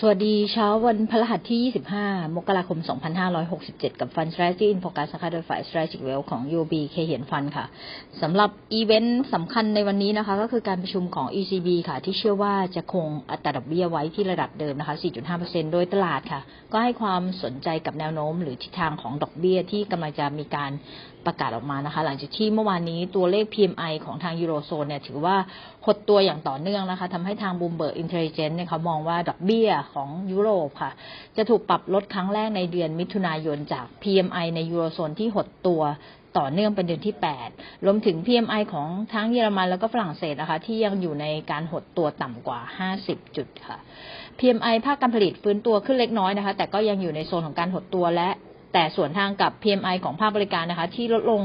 สวัสดีเช้าวันพฤหัสที่ 25 มกราคม 2567 กับ Fund Strategy in Focus นะคะโดยฝ่าย Strategic w e a l ของ UOB เคเหียนฟันค่ะสำหรับอีเวนต์สำคัญในวันนี้นะคะ ก็คือการประชุมของ ECB ค่ะ ที่เชื่อว่าจะคงอัตราดอกเบี้ยไว้ที่ระดับเดิมนะคะ 4.5%โดยตลาดค่ะ ก็ให้ความสนใจกับแนวโน้ม หรือทิศทางของดอกเบี้ยที่กำลังจะมีการ ประกาศออกมานะคะ หลังจากที่เมื่อวานนี้ตัวเลข PMI ของทางยูโรโซนเนี่ยถือว่าหดตัวอย่างต่อเนื่องนะคะทำให้ทาง Bloomberg Intelligence เนี่ยเขามองว่าดอกเบี้ยของยุโรปค่ะ จะถูกปรับลดครั้งแรกในเดือนมิถุนายนจาก PMI ในยูโรโซนที่หดตัวต่อเนื่องเป็นเดือนที่ 8 รวมถึง PMI ของทั้งเยอรมันแล้วก็ฝรั่งเศสนะคะ ที่ยังอยู่ในการหดตัวต่ำกว่า 50 จุดค่ะ PMI ภาคการผลิตฟื้นตัวขึ้นเล็กน้อยนะคะ แต่ก็ยังอยู่ในโซนของการหดตัวและ แต่ส่วนทางกับ PMI ของภาคบริการนะคะ ที่ลดลง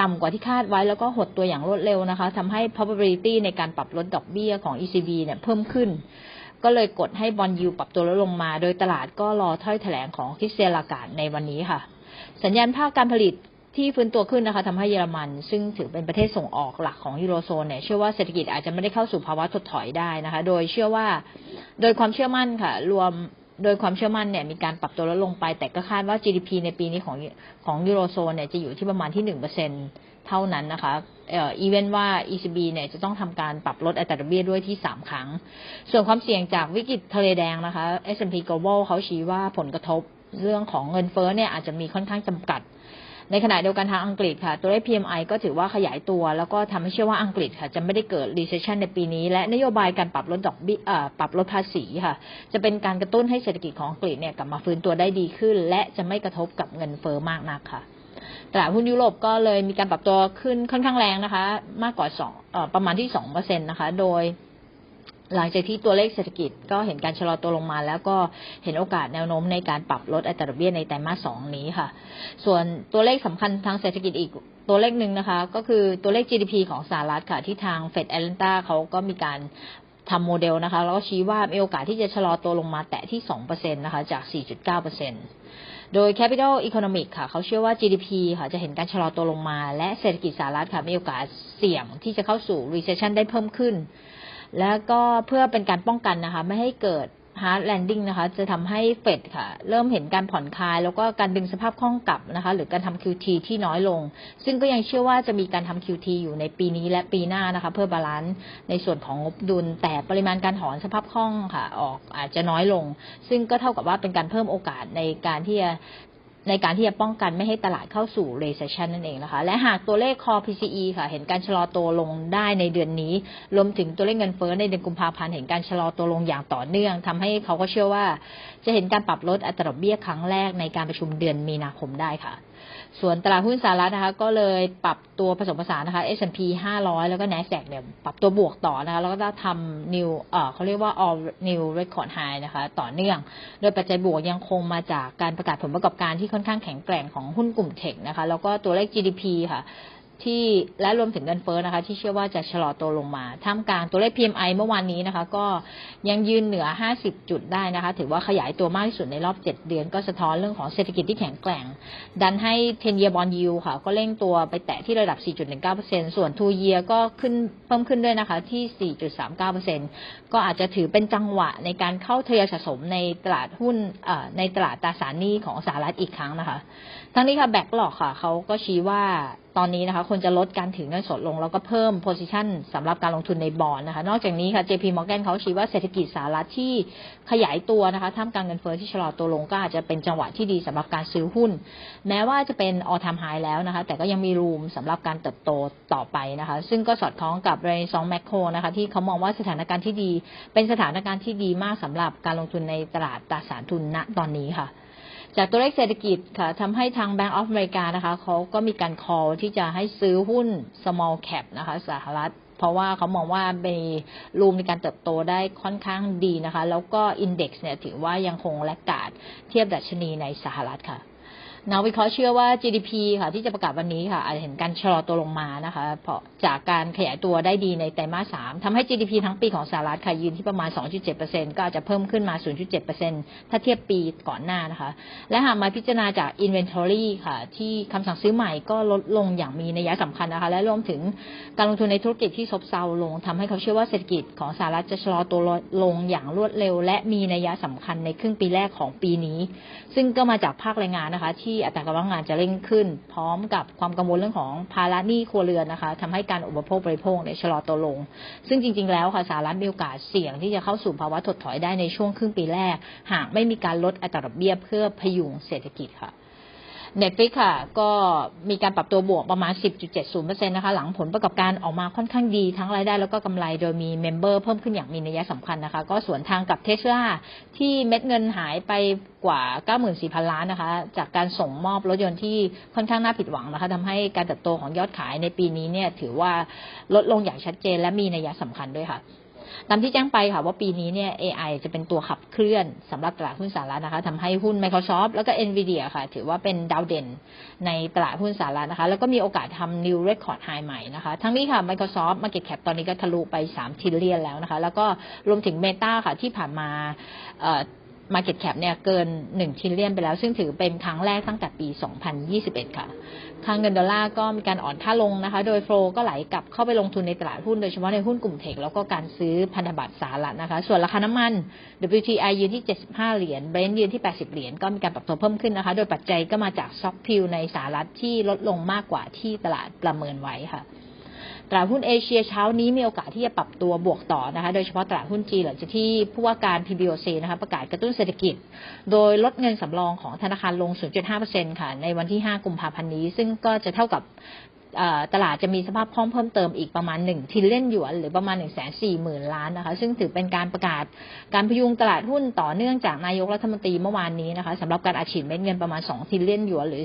ต่ำกว่าที่คาดไว้แล้วก็หดตัวอย่างรวดเร็วนะคะทำให้ probability ในการปรับลดดอกเบี้ยของ ECB เนี่ยเพิ่มขึ้น ก็เลยกดให้บอลยูปรับตัวลดลงมา โดยตลาดก็รอถ้อยแถลงของคริสเตียนลากาดในวันนี้ค่ะ สัญญาณภาคการผลิตที่ฟื้นตัวขึ้นนะคะทำให้เยอรมัน ซึ่งถือเป็นประเทศส่งออกหลักของยูโรโซนเนี่ยเชื่อว่าเศรษฐกิจอาจจะไม่ได้เข้าสู่ภาวะถดถอยได้นะคะ โดยเชื่อว่า โดยความเชื่อมั่นค่ะ รวม โดยความเชื่อมั่นเนี่ยมีการปรับตัวลดลงไป แต่ก็คาดว่า GDP ในปีนี้ของของยูโรโซนเนี่ยจะอยู่ที่ประมาณที่หนึ่งเปอร์เซ็นเท่านั้นนะคะเอ่ออีเวนว่า ECB เนี่ยจะต้องทำการปรับลดอัตราดอกเบี้ยด้วยที่ 3 ครั้ง ส่วนความเสี่ยงจากวิกฤตทะเลแดงนะคะ S&P Global เขาชี้ว่าผลกระทบเรื่องของเงินเฟ้อเนี่ยอาจจะมีค่อนข้างจำกัด ในขณะเดียวกันทางอังกฤษค่ะ ตัวเลข PMI ก็ถือว่าขยายตัว แล้วก็ทำให้เชื่อว่าอังกฤษค่ะ จะไม่ได้เกิด recession ในปีนี้ และนโยบายการปรับลดดอกเบี้ยปรับลดภาษีค่ะ จะเป็นการกระตุ้นให้เศรษฐกิจของอังกฤษเนี่ยกลับมาฟื้นตัวได้ดีขึ้น และจะไม่กระทบกับเงินเฟ้อมากนักค่ะตลาดหุ้นยุโรปก็เลยมีการปรับตัวขึ้นค่อนข้างแรงนะคะ มากกว่าสองประมาณที่สองเปอร์เซ็นต์นะคะ โดย หลังจากที่ตัวเลขเศรษฐกิจก็เห็นการชะลอตัวลงมา แล้วก็เห็นโอกาสแนวโน้มในการปรับลดอัตราดอกเบี้ยในไตรมาสสองนี้ค่ะ ส่วนตัวเลขสำคัญทางเศรษฐกิจอีกตัวเลขหนึ่งนะคะ ก็คือตัวเลข GDP ของสหรัฐค่ะ ที่ทางเฟดแอตแลนตาเขาก็มีการทำโมเดลนะคะ แล้วก็ชี้ว่ามีโอกาสที่จะชะลอตัวลงมาแตะที่2%นะคะ จาก 4.9%โดย Capital Economic ค่ะ เขาเชื่อว่า GDP ค่ะ จะเห็นการชะลอตัวลงมา และเศรษฐกิจสหรัฐค่ะ มีโอกาสเสี่ยงที่จะเข้าสู่ recession ได้เพิ่มขึ้น แล้วก็เพื่อเป็นการป้องกันนะคะ ไม่ให้เกิด hard landing นะคะ จะทำให้เฟดค่ะ เริ่มเห็นการผ่อนคลาย แล้วก็การดึงสภาพคล่องกลับนะคะ หรือการทำ QT ที่น้อยลง ซึ่งก็ยังเชื่อว่าจะมีการทำ QT อยู่ในปีนี้และปีหน้านะคะ เพื่อบาลานซ์ในส่วนของงบดุล แต่ปริมาณการถอนสภาพคล่องค่ะ ออกอาจจะน้อยลง ซึ่งก็เท่ากับว่าเป็นการเพิ่มโอกาสในการที่จะ ในการที่จะป้องกันไม่ให้ตลาดเข้าสู่ recession นั่นเองนะคะ และหากตัวเลข core PCE ค่ะ เห็นการชะลอตัวลงได้ในเดือนนี้ รวมถึงตัวเลขเงินเฟ้อในเดือนกุมภาพันธ์เห็นการชะลอตัวลงอย่างต่อเนื่องทำให้เขาก็เชื่อว่า จะเห็นการปรับลดอัตราดอกเบี้ยครั้งแรกในการประชุมเดือนมีนาคมได้ค่ะ ส่วนตลาดหุ้นสหรัฐนะคะ ก็เลยปรับตัวผสมผสานนะคะ S&P 500 แล้วก็ NASDAQ เนี่ยปรับตัวบวกต่อนะคะ แล้วก็ทำ new เอ่อเขาเรียกว่า all new record high นะคะ ต่อเนื่อง โดยปัจจัยบวกยังคงมาจากการประกาศผลประกอบการที่ค่อนข้างแข็งแกร่งของหุ้นกลุ่มเทคนะคะ แล้วก็ตัวเลข GDP ค่ะ ที่และรวมถึงเงินเฟ้อนะคะ ที่เชื่อว่าจะชะลอตัวลงมาท่ามกลางตัวเลข PMI เมื่อวานนี้นะคะ ก็ยังยืนเหนือ 50 จุดได้นะคะ ถือว่าขยายตัวมากที่สุดในรอบ 7 เดือน ก็สะท้อนเรื่องของเศรษฐกิจที่แข็งแกร่ง ดันให้ 10 year bond yield ค่ะ ก็เร่งตัวไปแตะที่ระดับ 4.19%ส่วน 2 year ก็ขึ้นเพิ่มขึ้นด้วยนะคะที่ 4.39%ก็อาจจะถือเป็นจังหวะในการเข้าทยอยสะสมในตลาดหุ้นในตลาดตราสารหนี้ของสหรัฐอีกครั้งนะคะ ทั้งนี้ค่ะแบ็กหลอกค่ะเขาก็ชี้ว่า ตอนนี้นะคะควรจะลดการถือเงินสดลง แล้วก็เพิ่ม position สำหรับการลงทุนในบอลนะคะ นอกจากนี้ค่ะ JP Morgan เขาชี้ว่าเศรษฐกิจสหรัฐที่ขยายตัวนะคะท่ามกลางเงินเฟ้อที่ชะลอตัวลงก็อาจจะเป็นจังหวะที่ดีสำหรับการซื้อหุ้น แม้ว่าจะเป็น all time high แล้วนะคะ แต่ก็ยังมีรูมสำหรับการเติบโตต่อไปนะคะ ซึ่งก็สอดคล้องกับเรนซองแมคโครนะคะที่เขามองว่าสถานการณ์ที่ดี เป็นสถานการณ์ที่ดีมากสำหรับการลงทุนในตลาดตราสารทุนณตอนนี้ค่ะ จากตัวเลขเศรษฐกิจค่ะทำให้ทาง Bank of America นะคะเขาก็มีการ call ที่จะให้ซื้อหุ้น small cap นะคะสหรัฐเพราะว่าเขามองว่ามีรูมในการเติบโตได้ค่อนข้างดีนะคะ แล้วก็อินเด็กซ์เนี่ยถือว่ายังคงแลกกาดเทียบดัชนีในสหรัฐค่ะ นักวิเคราะห์เชื่อว่า GDP ค่ะที่จะประกาศวันนี้ค่ะอาจจะเห็นการชะลอตัวลงมานะคะเพราะจากการขยายตัวได้ดีในไตรมาสสามทำให้ GDP ทั้งปีของสหรัฐค่ะยืนที่ประมาณ 2.7%ก็อาจจะเพิ่มขึ้นมา 0.7%ถ้าเทียบปีก่อนหน้านะคะ และหากมาพิจารณาจาก Inventory ค่ะ ที่คำสั่งซื้อใหม่ก็ลดลงอย่างมีนัยสำคัญนะคะ และรวมถึงการลงทุนในธุรกิจที่ซบเซาลงทำให้เขาเชื่อว่าเศรษฐกิจของสหรัฐจะชะลอตัวลงอย่างรวดเร็ว และมีนัยสำคัญในครึ่งปีแรกของปีนี้ ซึ่งก็มาจากภาคแรงงานนะคะที่อัตราการว่างงานจะเร่งขึ้น พร้อมกับความกังวลเรื่องของภาระหนี้ครัวเรือนนะคะทำให้การอุปโภคบริโภคเนี่ยชะลอตัวลง ซึ่งจริง ๆ แล้วค่ะสหรัฐมีโอกาสเสี่ยงที่จะเข้าสู่ภาวะถดถอยได้ในช่วงครึ่งปีแรก หากไม่มีการลดอัตราดอกเบี้ยเพื่อพยุงเศรษฐกิจค่ะ Netflix ค่ะ ก็มีการปรับตัวบวกประมาณ 10.70%นะคะ หลังผลประกอบการออกมาค่อนข้างดีทั้งรายได้แล้วก็กำไรโดยมีเมมเบอร์เพิ่มขึ้นอย่างมีนัยสำคัญนะคะ ก็สวนทางกับเทสลาที่เม็ดเงินหายไปกว่า 94,000 ล้านนะคะ จากการส่งมอบรถยนต์ที่ค่อนข้างน่าผิดหวังนะคะทำให้การเติบโตของยอดขายในปีนี้เนี่ยถือว่าลดลงอย่างชัดเจนและมีนัยสำคัญด้วยค่ะ ตามที่แจ้งไปค่ะว่าปีนี้เนี่ย AI จะเป็นตัวขับเคลื่อนสำหรับตลาดหุ้นสหรัฐนะคะทำให้หุ้น Microsoft แล้วก็ Nvidia ค่ะ ถือว่าเป็นดาวเด่นในตลาดหุ้นสหรัฐนะคะ แล้วก็มีโอกาสทำ new record high ใหม่นะคะ ทั้งนี้ค่ะ Microsoft Market Cap ตอนนี้ก็ทะลุไป3 trillion แล้วนะคะ แล้วก็รวมถึง Meta ค่ะที่ผ่านมา Market Cap เนี่ยเกิน1 trillion ไปแล้ว ซึ่งถือเป็นครั้งแรกตั้งแต่ปี 2021 ค่ะ ค่าเงินดอลลาร์ก็มีการอ่อนค่าลงนะคะ โดยโฟลก็ไหลกลับเข้าไปลงทุนในตลาดหุ้น โดยเฉพาะในหุ้นกลุ่มเทค แล้วก็การซื้อพันธบัตรสหรัฐนะคะ ส่วนราคาน้ำมัน WTI ยืนที่ 75 เหรียญ Brent ยืนที่ 80 เหรียญ ก็มีการปรับตัวเพิ่มขึ้นนะคะ โดยปัจจัยก็มาจากซ็อกพิวในสหรัฐที่ลดลงมากกว่าที่ตลาดประเมินไว้ค่ะ ตลาดหุ้นเอเชียเช้านี้มีโอกาสที่จะปรับตัวบวกต่อนะคะ โดยเฉพาะตลาดหุ้นจีนหลังจากที่ผู้ว่าการ PBOC นะคะประกาศกระตุ้นเศรษฐกิจ โดยลดเงินสำรองของธนาคารลง 0.5%ค่ะ ในวันที่ 5 กุมภาพันธ์นี้ ซึ่งก็จะเท่ากับ ตลาดจะมีสภาพคล่องเพิ่มเติมอีกประมาณ1ทิลเล่นหยวนหรือประมาณ1 4 0 0 0 0ล้านนะคะ ซึ่งถือเป็นการประกาศการพยุงตลาดหุ้นต่อเนื่องจากนายกรัฐมนตรีเมื่อวานนี้นะคะสำหรับการอัดฉีดเม็ดเงินประมาณ2ทิลเล่นหยวนหรือ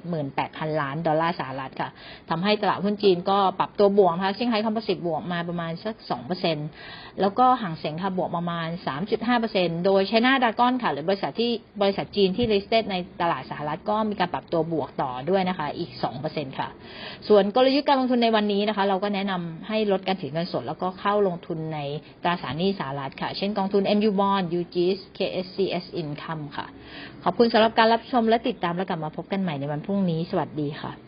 278,000ล้านดอลลาร์สหรัฐค่ะทำให้ตลาดหุ้นจีนก็ปรับตัวบวกนะคะเซี่ยงไฮ้คอมโพสิตบวกมาประมาณสัก2%แล้วก็ห่างเสียงค่ะบวกประมาณ3.5%โดยไชน่าดากอนค่ะ หรือบริษัทที่บริษัทจีนที่ listed ในตลาดสหรัฐก็มีการปรับตัวบวกต่อด้วยนะคะอีก2%ค่ะส่วนกลยุทธ์การลงทุนในวันนี้นะคะ เราก็แนะนำให้ลดการถือเงินสด แล้วก็เข้าลงทุนในตราสารหนี้สหรัฐค่ะ เช่นกองทุน MU Bond UGS KSCS Income ค่ะ ขอบคุณสำหรับการรับชมและติดตามแล้วกลับมาพบกันใหม่ในวันพรุ่งนี้ สวัสดีค่ะ